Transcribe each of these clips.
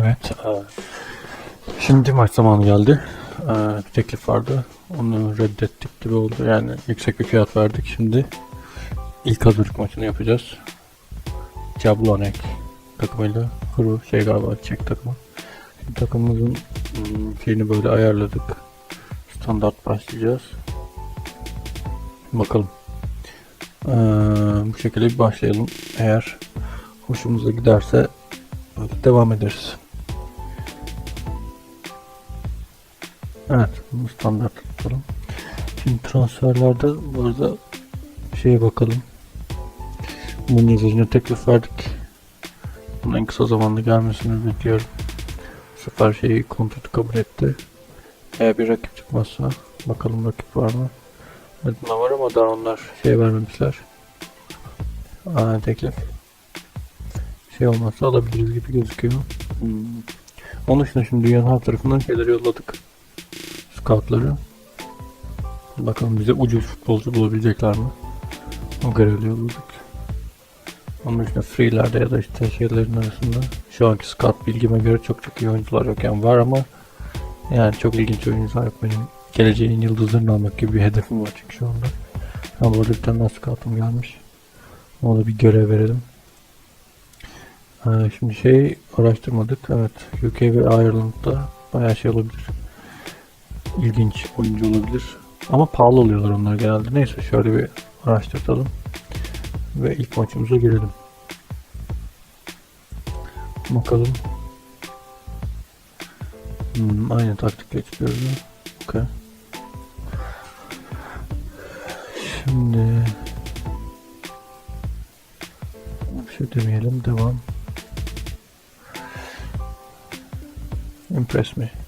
Evet. e, Şimdi maç zamanı geldi. E, Bir teklif vardı. Onu reddettik gibi oldu. Yani yüksek bir fiyat verdik. Şimdi ilk hazırlık maçını yapacağız. Jablonek takımıyla. Kuru şey galiba Çek takımı. Şimdi takımımızın hmm, şeyini böyle ayarladık. Standart başlayacağız. Bakalım. Ee, bu şekilde bir başlayalım. Eğer hoşumuza giderse devam ederiz. Evet, bunu standart tutalım. Şimdi transferlerde bu arada şeye bakalım. Bunun yazıcına teklif verdik. Bunun en kısa zamanda gelmesini bekliyorum. Bu sefer şeyi kontratı kabul etti. Eğer bir rakip çıkmazsa bakalım rakip var mı? Evet buna var ama daha onlar şey vermemişler. Aa, teklif. Şey olmazsa alabiliriz gibi gözüküyor. Hmm. Onun dışında şimdi dünyanın her tarafından şeyleri yolladık. Scoutları. Bakalım bize ucuz futbolcu bulabilecekler mi? O görevli yolladık. Onun dışında freelerde ya da işte şeylerin arasında şu anki scout bilgime göre çok çok iyi oyuncular yok. Yani var ama yani çok ilginç oyuncular yok. Benim geleceğin yıldızlarını almak gibi bir hedefim var çünkü şu anda. Ha bu arada bir tane scoutum gelmiş. Ona da bir görev verelim. Ha, şimdi şey araştırmadık. Evet UK ve Ireland'da bayağı şey olabilir. İlginç oyuncu olabilir. Ama pahalı oluyorlar onlar genelde. Neyse şöyle bir araştıralım. Ve ilk maçımıza girelim. Bakalım. Hmm, aynı taktikle çıkıyoruz. Okay. Şimdi bir şey demeyelim. Devam. Impress me.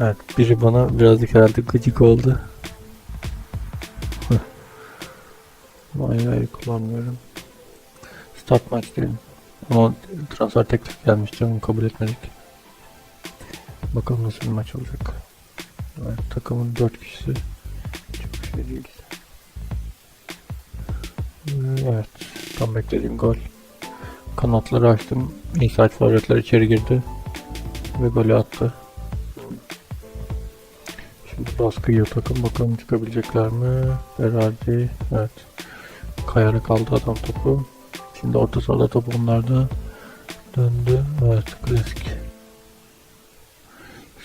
Evet, biri bana birazcık herhalde gıcık oldu. Maya'yı kullanmıyorum. Start maç diyelim. Ama transfer teklif gelmişti onu kabul etmedik. Bakalım nasıl bir maç olacak. Evet, takımın 4 kişisi. Çok şey değil. Evet. Tam beklediğim gol. Kanatları açtım. İnsaat forvetler içeri girdi. Ve golü attı. Şimdi baskı yiyor takım. Bakalım çıkabilecekler mi? Berardi. Evet. Kayarak aldı adam topu. Şimdi orta sahada top onlarda. Döndü. Evet. Klasik.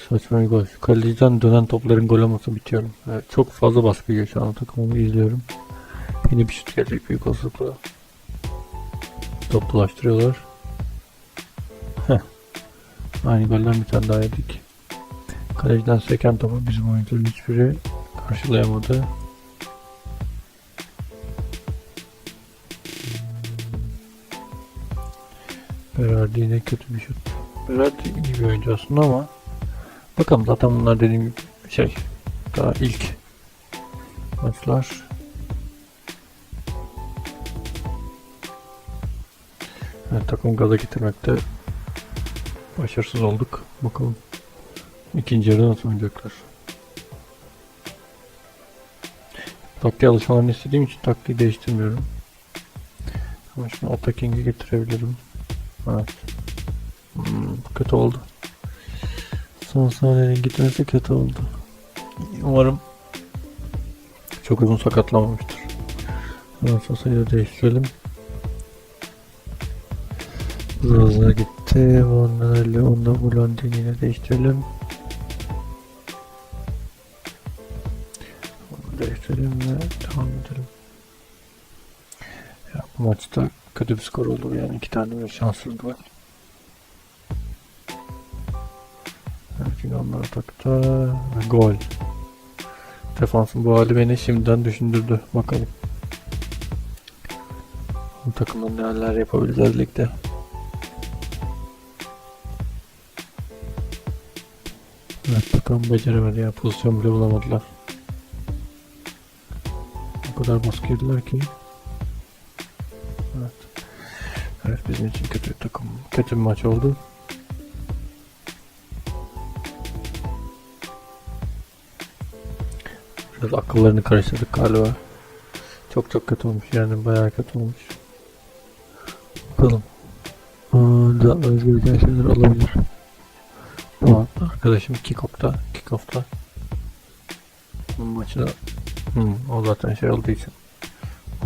Saçma bir gol. Kaleciden dönen topların gol olması bitiyorum. Evet, çok fazla baskı yiyor şu an takımımı izliyorum. Yine bir şut gelecek büyük olasılıkla. Top dolaştırıyorlar. Heh. Aynı golden bir tane daha yedik. Kaleciden seken topu bizim oyuncuların hiçbiri karşılayamadı. Berardi yine kötü bir şut. Berardi iyi bir oyuncu aslında ama bakalım zaten bunlar dediğim gibi şey daha ilk maçlar. Evet, takım gaza getirmekte başarısız olduk. Bakalım ikinci yarıda nasıl oynayacaklar. Taktiğe alışmalarını istediğim için taktiği değiştirmiyorum. Ama şimdi Ataking'i getirebilirim. Evet. Hmm, kötü oldu. Son saniyenin gitmesi kötü oldu. Umarım çok uzun sakatlamamıştır. Hemen Sosa'yı da değiştirelim. Zaza gitti. Vanderlei onda Bulandini'yle değiştirelim. Maçta kötü bir skor oldu yani iki tane böyle şanssız gol. Onlar atakta ve gol. Defansın bu hali beni şimdiden düşündürdü. Bakalım. Bu takımda neler yapabileceğiz ligde. Evet bakalım beceremedi ya pozisyon bile bulamadılar. O kadar baskı yediler ki. Bizim için kötü takım, kötü bir maç oldu. Biraz akıllarını karıştırdık galiba. Çok çok kötü olmuş yani bayağı kötü olmuş. Bakalım. Düzeltmemiz gereken şeyler olabilir. Ama arkadaşım kick-off'ta, kick-off'ta. Bunun maçına hmm, o zaten şey olduğu için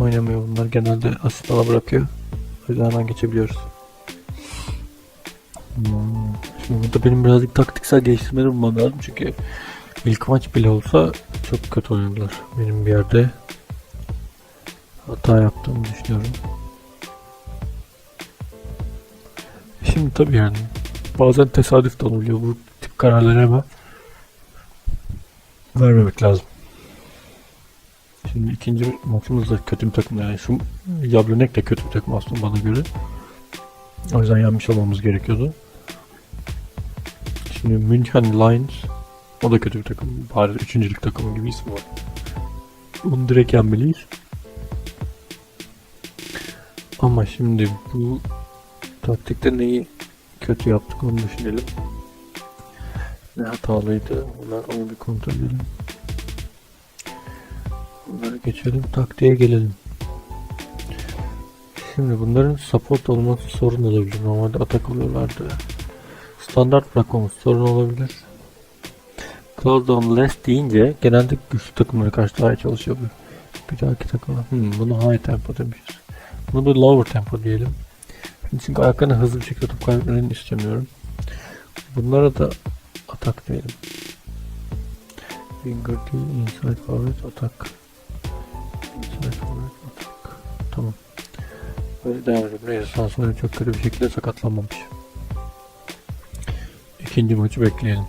oynamıyor bunlar. Genelde asistana bırakıyor. O yüzden hemen geçebiliyoruz. Şimdi burada benim birazcık taktiksel geliştirmeler bulmam lazım çünkü ilk maç bile olsa çok kötü oynadılar. Benim bir yerde hata yaptığımı düşünüyorum. Şimdi tabii yani bazen tesadüf de olabiliyor. Bu tip kararları hemen vermemek lazım. Şimdi ikinci maçımız da kötü bir takım yani şu Jablonek de kötü bir takım aslında bana göre. O yüzden yenmiş olmamız gerekiyordu. Şimdi München Lions o da kötü bir takım. Bari üçüncülük takımı gibi ismi var. Bunu direkt yenmeliyiz. Ama şimdi bu taktikte neyi kötü yaptık onu düşünelim. Ne hatalıydı? Bunlar onu bir kontrol edelim. Bunları geçelim. Taktiğe gelelim. Şimdi bunların support olması sorun olabilir. Normalde atak oluyorlardı. Standart bırakmamız sorun olabilir. Close down less deyince genelde güçlü takımlara karşı daha iyi çalışıyor bu. Bir dahaki takıma. Hmm, bunu high tempo demişiz. Bunu bir lower tempo diyelim. Çünkü ayaklarını hızlı bir şekilde top kaybetmelerini istemiyorum. Bunlara da atak diyelim. Finger değil, inside forward atak. Böyle devam edelim. Neyse çok kötü bir şekilde sakatlanmamış. İkinci maçı bekleyelim.